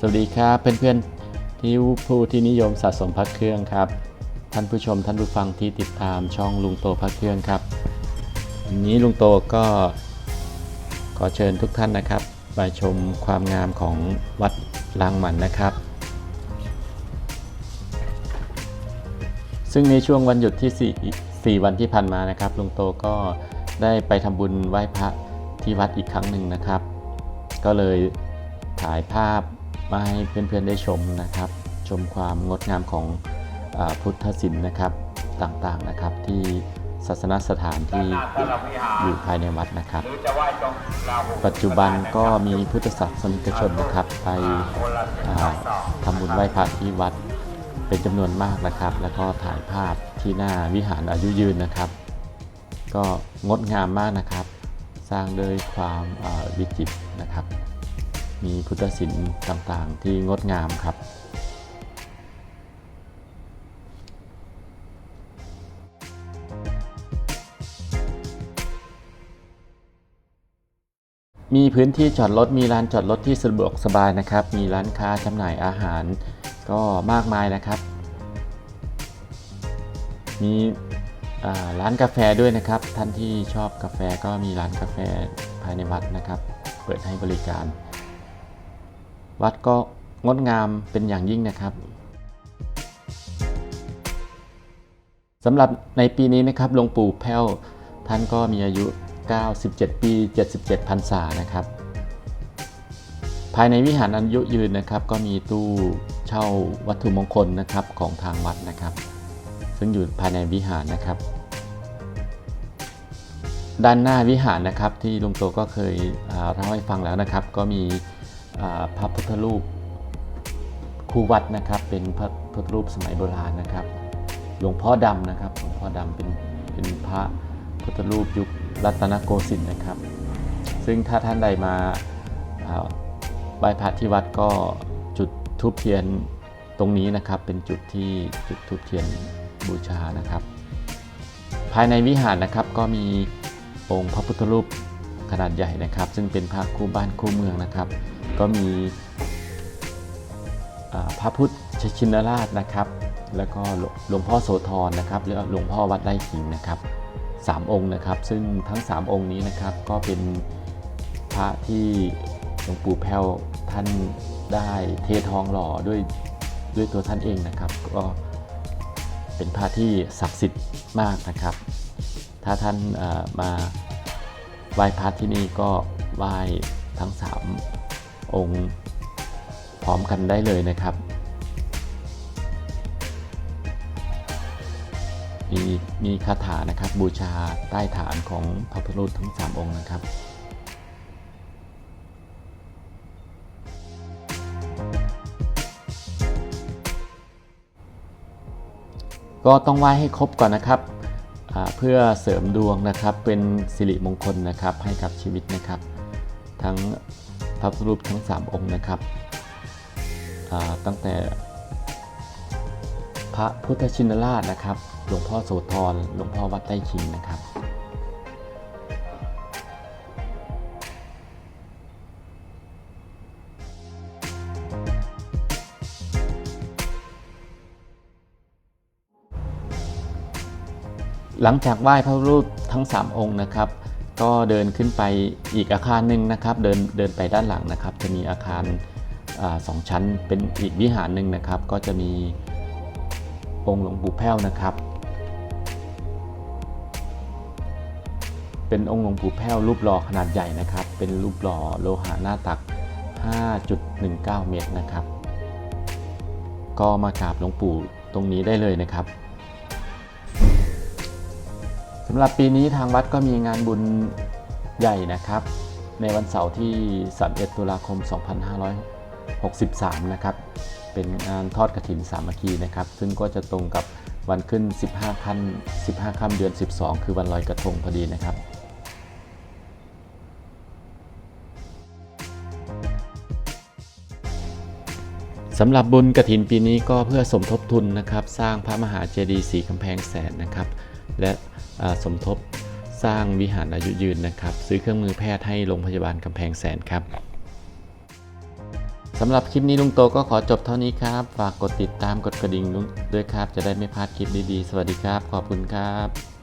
สวัสดีครับเพื่อนๆที่ผู้ที่นิยมสะสมพระเครื่องครับ ท่านผู้ชมท่านผู้ฟังที่ติดตามช่องลุงโตพระเครื่องครับวันนี้ลุงโตก็ขอเชิญทุกท่านนะครับมาชมความงามของวัดลางหมันนะครับ ซึ่งในช่วงวันหยุดที่4 4วันที่ผ่านมานะครับลุงโตก็ได้ไปทำบุญไหว้พระที่วัดอีกครั้งหนึ่งนะครับ ก็เลยถ่ายภาพ มาให้เพื่อนๆได้ชมนะครับ ชมความงดงามของอาพุทธศิลป์นะครับต่างๆนะครับที่ศาสนสถานที่อยู่ภายในวัดนะครับ ปัจจุบันก็มีพุทธศาสนิกชนนะครับ ไปอ่าทำบุญไหว้พระที่วัดเป็นจำนวนมากนะครับ แล้วก็ถ่ายภาพที่หน้าวิหารอายุยืนนะครับ ก็งดงามมากนะครับ สร้างด้วยความอ่าวิจิตรนะครับ มีพุทธศิลป์ต่างๆ ที่งดงามครับ มีพื้นที่จอดรถ มีลานจอดรถที่สะดวกสบายนะครับ มีร้านค้าจำหน่ายอาหารก็มากมายนะครับ มีร้านกาแฟด้วยนะครับ ท่านที่ชอบกาแฟก็มีร้านกาแฟภายในวัดนะครับ เปิดให้บริการ วัดก็งดงามเป็นอย่างยิ่งนะครับสำหรับในปีนี้นะครับหลวงปู่แพ้วท่านก็มีอายุ 97 ปี 77พรรษานะครับ ภายในวิหารอันยุยืนนะครับ ก็มีตู้เช่าวัตถุมงคลนะครับของทางวัดนะครับ ซึ่งอยู่ภายในวิหารนะครับ ด้านหน้าวิหารนะครับที่ลุงโตก็เคยเล่าให้ฟังแล้วนะครับ ก็มี พระพุทธรูปคู่วัดนะครับ เป็นพระพุทธรูปสมัยโบราณนะครับ หลวงพ่อดำนะครับ หลวงพ่อดำเป็นเป็นพระพุทธรูปยุครัตนโกสินทร์นะครับ ซึ่งถ้าท่านใดมาไหว้พระที่วัดก็จุดทูบเทียนตรงนี้นะครับ เป็นจุดที่จุดทูบเทียนบูชานะครับ ภายในวิหารนะครับก็มีองค์พระพุทธรูปขนาดใหญ่นะครับ ซึ่งเป็นพระคู่บ้านคู่เมืองนะครับ ก็มีพระพุทธชินราชนะครับ แล้วก็หลวงพ่อโสธรนะครับหรือหลวงพ่อวัดไร่ขิงนะครับสามองค์นะครับ ซึ่งทั้ง 3 องค์นี้นะครับก็เป็นพระที่หลวงปู่แพ้วท่านได้เททองหล่อด้วยด้วยตัวท่านเองนะครับ ก็เป็นพระที่ศักดิ์สิทธิ์มากนะครับ ถ้าท่านมาไหว้พระที่นี่ก็ไหว้ทั้ง 3 องค์พร้อมกันได้เลยนะครับ มีมีคาถานะครับบูชาใต้ฐานของพระพุทธรูปทั้ง 3 องค์นะครับก็ต้องไหว้ให้ครบก่อนนะครับ เพื่อเสริมดวงนะครับเป็นสิริมงคลนะครับให้กับชีวิตนะครับ ทั้ง พระพุทธรูปทั้ง 3 องค์นะครับ ตั้งแต่พระพุทธชินราชนะครับ หลวงพ่อโสธร หลวงพ่อวัดไต้ขิงนะครับ หลังจากไหว้พระรูปทั้ง 3 องค์นะครับ ก็เดินขึ้นไปอีกอาคารหนึ่งนะครับ เดินเดินไปด้านหลังนะครับ จะมีอาคารอสองชั้นเป็นอีกวิหารหนึ่งนะครับ ก็จะมีองค์หลวงปู่แพ้วนะครับ เป็นองค์หลวงปู่แพ้วรูปหล่อขนาดใหญ่นะครับ เป็นรูปหล่อโลหะหน้าตัก 5.19 เมตรนะครับ ก็มากราบหลวงปู่ตรงนี้ได้เลยนะครับ สำหรับปีนี้ทางวัดก็มีงานบุญใหญ่นะครับ ในวันเสาร์ที่ 31 ตุลาคม 2563 นะครับ เป็นงานทอดกระถินสามัคคีนะครับ ซึ่งก็จะตรงกับวันขึ้น 15ค่ำ15ค่ำเดือน 12 คือวันลอยกระทงพอดีนะครับสำหรับบุญกระถินปีนี้ก็เพื่อสมทบทุนนะครับ สร้างพระมหาเจดีย์สีกำแพงแสนนะครับ และสมทบสร้างวิหารอายุยืนนะครับ ซื้อเครื่องมือแพทย์ให้โรงพยาบาลกำแพงแสนครับสำหรับคลิปนี้ลุงโตก็ขอจบเท่านี้ครับ ฝากกดติดตามกดกระดิ่งลุงด้วยครับ จะได้ไม่พลาดคลิปดีๆ สวัสดีครับ ขอบคุณครับ